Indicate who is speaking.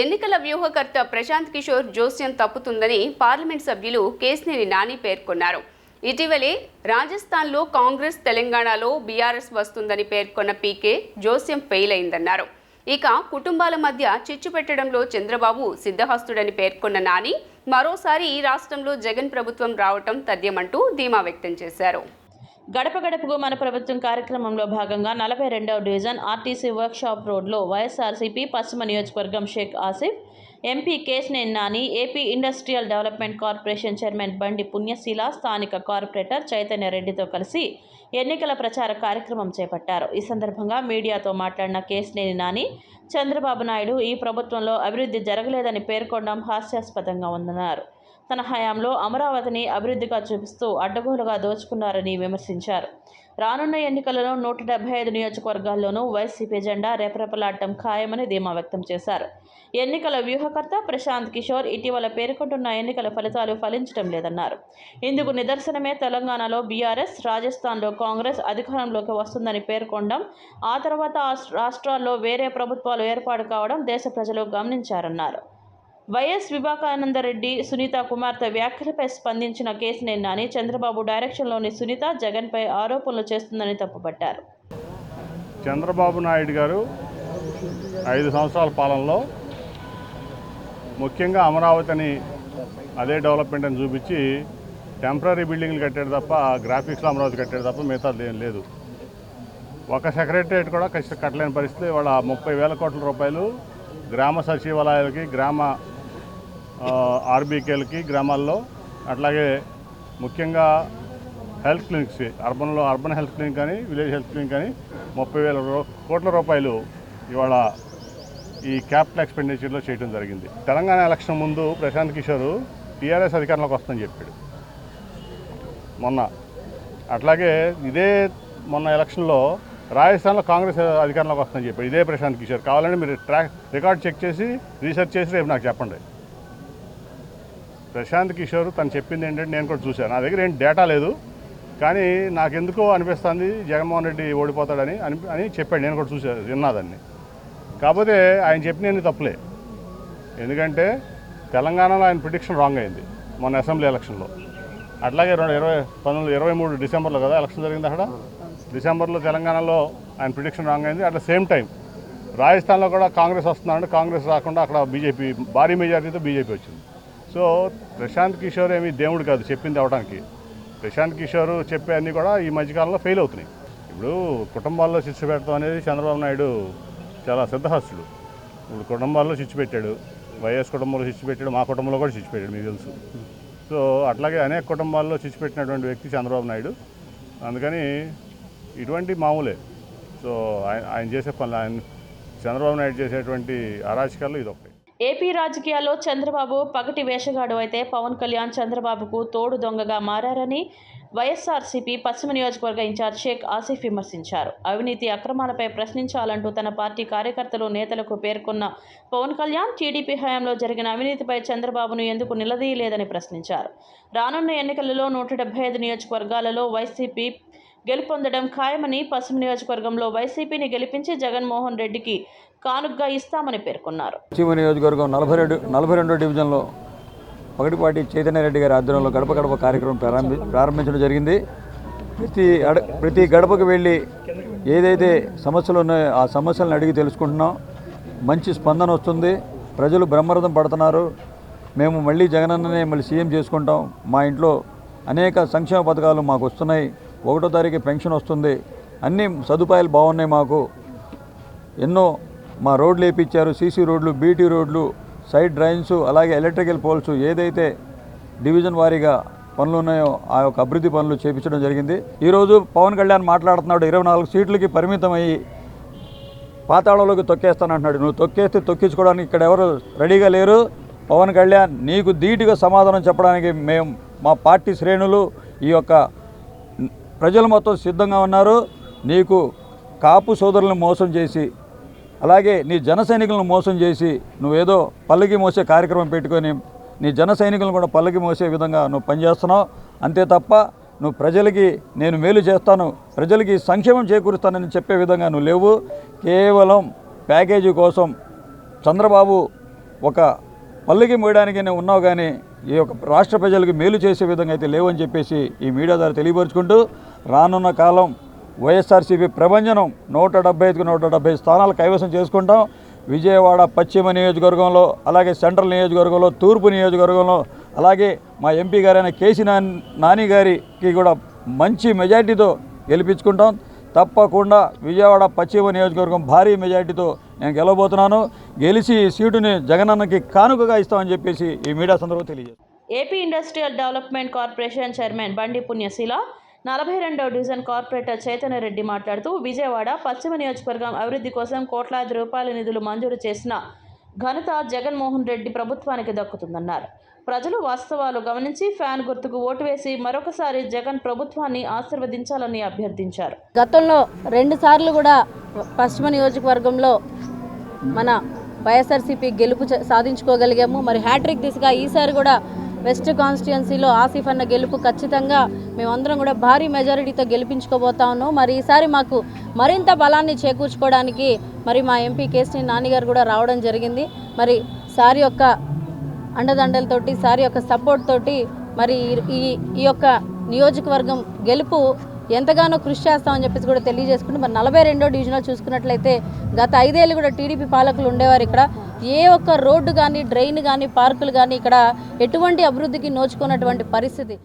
Speaker 1: ఎన్నికల వ్యూహకర్త ప్రశాంత్ కిషోర్ జోస్యం తప్పుతుందని పార్లమెంట్ సభ్యులు కేసినేని నాని పేర్కొన్నారు. ఇటీవలే రాజస్థాన్లో కాంగ్రెస్ తెలంగాణలో బీఆర్ఎస్ వస్తుందని పేర్కొన్న పీకే జోస్యం ఫెయిల్ అయిందన్నారు ఇక కుటుంబాల మధ్య చిచ్చు పెట్టడంలో చంద్రబాబు సిద్ధహస్తుడని పేర్కొన్న నాని మరోసారి ఈ రాష్ట్రంలో జగన్ ప్రభుత్వం రావటం తథ్యమంటూ ధీమా వ్యక్తం చేశారు.
Speaker 2: గడప గడపకు మన ప్రభుత్వం కార్యక్రమంలో భాగంగా నలభై రెండవ డివిజన్ ఆర్టీసీ వర్క్షాప్ రోడ్లో వైఎస్ఆర్సీపీ పశ్చిమ నియోజకవర్గం Sheikh Asif MP Kesineni Nani AP industrial development corporation chairman Bandi Punyaseela స్థానిక కార్పొరేటర్ చైతన్య రెడ్డితో కలిసి ఎన్నికల ప్రచార కార్యక్రమం చేపట్టారు. ఈ సందర్భంగా మీడియాతో మాట్లాడిన కేశనేని నాని చంద్రబాబు నాయుడు ఈ ప్రభుత్వంలో అభివృద్ధి జరగలేదని పేర్కొనడం హాస్యాస్పదంగా ఉందన్నారు. తన హయాంలో అమరావతిని అభివృద్ధిగా చూపిస్తూ అడ్డగోలుగా దోచుకున్నారని విమర్శించారు. రానున్న ఎన్నికలలో నూట డెబ్బై ఐదు నియోజకవర్గాల్లోనూ వైసీపీ జెండా రెపరెపలాడటం ఖాయమని ధీమా వ్యక్తం చేశారు. ఎన్నికల వ్యూహకర్త ప్రశాంత్ కిషోర్ ఇటీవల పేర్కొంటున్న ఎన్నికల ఫలితాలు ఫలించడం లేదన్నారు. ఇందుకు నిదర్శనమే తెలంగాణలో బీఆర్ఎస్ రాజస్థాన్లో కాంగ్రెస్ అధికారంలోకి వస్తుందని పేర్కొనడం ఆ తర్వాత రాష్ట్రాల్లో వేరే ప్రభుత్వాలు ఏర్పాటు కావడం దేశ ప్రజలు గమనించారన్నారు. వైఎస్ వివేకానందరెడ్డి సునీత కుమార్తె వ్యాఖ్యలపై స్పందించిన కేసినేని నాని చంద్రబాబు డైరెక్షన్లోని సునీత జగన్పై ఆరోపణలు చేస్తుందని తప్పుపట్టారు.
Speaker 3: చంద్రబాబు నాయుడు గారు ఐదు సంవత్సరాల పాలనలో ముఖ్యంగా అమరావతిని అదే డెవలప్మెంట్ అని చూపించి టెంపరీ బిల్డింగ్లు కట్టాడు తప్ప గ్రాఫిక్స్లో అమరావతి కట్టాడు తప్ప మిగతాది ఏం లేదు. ఒక సెక్రటరియట్ కూడా కష్ట కట్టలేని పరిస్థితి. వాళ్ళ ముప్పై వేల కోట్ల రూపాయలు గ్రామ సచివాలయాలకి గ్రామ ఆర్బీకేలకి గ్రామాల్లో అట్లాగే ముఖ్యంగా హెల్త్ క్లినిక్స్ అర్బన్లో అర్బన్ హెల్త్ క్లినిక్ అని విలేజ్ హెల్త్ క్లినిక్ అని ముప్పై వేల కోట్ల రూపాయలు ఇవాళ ఈ క్యాపిటల్ ఎక్స్పెండిచర్లో చేయడం జరిగింది. తెలంగాణ ఎలక్షన్ ముందు ప్రశాంత్ కిషోర్ టీఆర్ఎస్ అధికారంలోకి వస్తుందని చెప్పాడు. మొన్న. అట్లాగే ఇదే మొన్న ఎలక్షన్లో రాజస్థాన్లో కాంగ్రెస్ అధికారంలోకి వస్తుందని చెప్పాడు. ఇదే ప్రశాంత్ కిషోర్. కావాలంటే మీరు ట్రాక్ రికార్డ్ చెక్ చేసి రీసెర్చ్ చేసి రేపు నాకు చెప్పండి. ప్రశాంత్ కిషోర్ తను చెప్పింది ఏంటంటే నేను కూడా చూశాను. నా దగ్గర ఏం డేటా లేదు కానీ నాకెందుకో అనిపిస్తుంది జగన్మోహన్ రెడ్డి ఓడిపోతాడని అని అని చెప్పాడు. నేను కూడా చూశాను విన్నాదాన్ని కాకపోతే ఆయన చెప్పినవి తప్పులే. ఎందుకంటే తెలంగాణలో ఆయన ప్రిడిక్షన్ రాంగ్ అయింది మొన్న అసెంబ్లీ ఎలక్షన్లో అట్లాగే రెండు ఇరవై పంతొమ్మిది ఇరవై మూడు డిసెంబర్లో కదా ఎలక్షన్ జరిగింది అక్కడ? డిసెంబర్లో తెలంగాణలో ఆయన ప్రిడిక్షన్ రాంగ్ అయింది. అట్ ద సేమ్ టైం రాజస్థాన్లో కూడా కాంగ్రెస్ వస్తున్నారంటే కాంగ్రెస్ రాకుండా అక్కడ బీజేపీ భారీ మెజారిటీతో బీజేపీ వచ్చింది. సో ప్రశాంత్ కిషోర్ ఏమి దేవుడు కాదు చెప్పింది అవడానికి. ప్రశాంత్ కిషోర్ చెప్పే అన్నీ కూడా ఈ మధ్యకాలంలో ఫెయిల్ అవుతున్నాయి. ఇప్పుడు కుటుంబాల్లో శిక్ష పెడతాం అనేది చంద్రబాబు నాయుడు చాలా సిద్ధహస్తుడు ఇప్పుడు కుటుంబాల్లో శిక్ష పెట్టాడు వైఎస్ కుటుంబంలో శిక్ష పెట్టాడు మా కుటుంబంలో కూడా శిక్ష పెట్టాడు మీకు తెలుసు. సో అట్లాగే అనేక కుటుంబాల్లో శిక్ష పెట్టినటువంటి వ్యక్తి చంద్రబాబు నాయుడు. అందుకని ఇటువంటి మామూలే. సో ఆయన ఆయన చేసే పనులు ఆయన చంద్రబాబు నాయుడు చేసేటువంటి అరాచకాలు ఇది ఒకటి
Speaker 2: ఏపీ రాజకీయాల్లో చంద్రబాబు పగటి వేషగాడు అయితే పవన్ కళ్యాణ్ చంద్రబాబుకు తోడు దొంగగా మారారని వైఎస్ఆర్సీపీ పశ్చిమ నియోజకవర్గ ఇన్ఛార్జ్ షేక్ ఆసిఫ్ విమర్శించారు. అవినీతి అక్రమాలపై ప్రశ్నించాలంటూ తన పార్టీ కార్యకర్తలు నేతలకు పేర్కొన్న పవన్ కళ్యాణ్ టీడీపీ హయాంలో జరిగిన అవినీతిపై చంద్రబాబును ఎందుకు నిలదీయలేదని ప్రశ్నించారు. రానున్న ఎన్నికలలో నూట డెబ్బై ఐదు నియోజకవర్గాలలో వైసీపీ గెలుపొందడం ఖాయమని పశ్చిమ నియోజకవర్గంలో వైసీపీని గెలిపించి జగన్మోహన్ రెడ్డికి కానుగ్గా ఇస్తామని పేర్కొన్నారు.
Speaker 4: పశ్చిమ నియోజకవర్గం నలభై రెండు నలభై రెండో డివిజన్లో పగటిపాటి చైతన్యరెడ్డి గారి ఆధ్వర్యంలో గడప గడప కార్యక్రమం ప్రారంభి ప్రారంభించడం జరిగింది. ప్రతి అడ ప్రతి గడపకు వెళ్ళి ఏదైతే సమస్యలు ఉన్నాయో ఆ సమస్యలను అడిగి తెలుసుకుంటున్నాం. మంచి స్పందన వస్తుంది. ప్రజలు బ్రహ్మరథం పడుతున్నారు. మేము మళ్ళీ జగనన్ననే మళ్ళీ సీఎం చేసుకుంటాం. మా ఇంట్లో అనేక సంక్షేమ పథకాలు మాకు వస్తున్నాయి. ఒకటో తారీఖు పెన్షన్ వస్తుంది. అన్ని సదుపాయాలు బాగున్నాయి మాకు. ఎన్నో మా రోడ్లు వేయించారు సీసీ రోడ్లు బీటీ రోడ్లు సైడ్ డ్రైన్స్ అలాగే ఎలక్ట్రికల్ పోల్స్ ఏదైతే డివిజన్ వారీగా పనులు ఉన్నాయో ఆ యొక్క అభివృద్ధి పనులు చేపించడం జరిగింది. ఈరోజు పవన్ కళ్యాణ్ మాట్లాడుతున్నాడు. ఇరవై నాలుగు సీట్లకి పరిమితమయ్యి పాతాళంలోకి తొక్కేస్తానంటున్నాడు. నువ్వు తొక్కేస్తే తొక్కించుకోవడానికి ఇక్కడ ఎవరు రెడీగా లేరు. పవన్ కళ్యాణ్ నీకు ధీటుగా సమాధానం చెప్పడానికి మేము మా పార్టీ శ్రేణులు ఈ యొక్క ప్రజలు మొత్తం సిద్ధంగా ఉన్నారు. నీకు కాపు సోదరులను మోసం చేసి అలాగే నీ జన సైనికులను మోసం చేసి నువ్వేదో పల్లకి మోసే కార్యక్రమం పెట్టుకొని నీ జన సైనికులను కూడా పల్లకి మోసే విధంగా నువ్వు పనిచేస్తున్నావు. అంతే తప్ప నువ్వు ప్రజలకి నేను మేలు చేస్తాను ప్రజలకి సంక్షేమం చేకూరుస్తానని చెప్పే విధంగా నువ్వు లేవు. కేవలం ప్యాకేజీ కోసం చంద్రబాబు ఒక పల్లకి మోయడానికి నేను ఉన్నావు కానీ ఈ యొక్క రాష్ట్ర ప్రజలకు మేలు చేసే విధంగా అయితే లేవని చెప్పేసి ఈ మీడియా ద్వారా తెలియపరుచుకుంటూ రానున్న కాలం వైఎస్ఆర్సీపీ ప్రభంజనం నూట డెబ్బై ఐదుకు నూట డెబ్బై స్థానాలు కైవసం చేసుకుంటాం. విజయవాడ పశ్చిమ నియోజకవర్గంలో అలాగే సెంట్రల్ నియోజకవర్గంలో తూర్పు నియోజకవర్గంలో అలాగే మా ఎంపీ గారైన కేసీ నాని నాని గారికి కూడా మంచి మెజార్టీతో గెలిపించుకుంటాం. తప్పకుండా విజయవాడ పశ్చిమ నియోజకవర్గం భారీ మెజార్టీతో నేను గెలవబోతున్నాను. గెలిచి ఈ సీటుని జగనన్నకి కానుకగా ఇస్తామని చెప్పేసి ఈ మీడియా సందర్భంగా తెలియజేస్తాను
Speaker 2: AP industrial development corporation chairman Bandi Punyaseela నలభై రెండవ డివిజన్ కార్పొరేటర్ చైతన్య రెడ్డి మాట్లాడుతూ విజయవాడ పశ్చిమ నియోజకవర్గం అభివృద్ధి కోసం కోట్లాది రూపాయల నిధులు మంజూరు చేసిన ఘనత జగన్మోహన్ రెడ్డి ప్రభుత్వానికి దక్కుతుందన్నారు. ప్రజలు వాస్తవాలు గమనించి ఫ్యాన్ గుర్తుకు ఓటు వేసి మరొకసారి జగన్ ప్రభుత్వాన్ని ఆశీర్వదించాలని అభ్యర్థించారు.
Speaker 5: గతంలో రెండు సార్లు కూడా పశ్చిమ నియోజకవర్గంలో మన వైఎస్ఆర్సీపీ గెలుపు చ- సాధించుకోగలిగాము. మరి హ్యాట్రిక్ దిశగా ఈసారి కూడా వెస్ట్ కాన్స్టిట్యున్సీలో ఆసిఫ్ అన్న గెలుపు ఖచ్చితంగా మేమందరం కూడా భారీ మెజారిటీతో గెలిపించుకోబోతా ఉన్నాం. మరి ఈసారి మాకు మరింత బలాన్ని చేకూర్చుకోవడానికి మరి మా ఎంపీ కేసీ నాన్నగారు కూడా రావడం జరిగింది. మరి సారి యొక్క అండదండలతోటి సారి యొక్క సపోర్ట్ తోటి మరి ఈ- ఈ ఈ యొక్క నియోజకవర్గం గెలుపు ఎంతగానో కృషి చేస్తామని చెప్పేసి కూడా తెలియజేసుకుంటూ మరి నలభై రెండో డివిజన్లో చూసుకున్నట్లయితే గత ఐదేళ్ళు కూడా టీడీపీ పాలకులు ఉండేవారు ఇక్కడ. ఏ ఒక్క రోడ్డు కానీ డ్రైన్ కానీ పార్కులు కానీ ఇక్కడ ఎటువంటి అభివృద్ధికి నోచుకున్నటువంటి పరిస్థితి.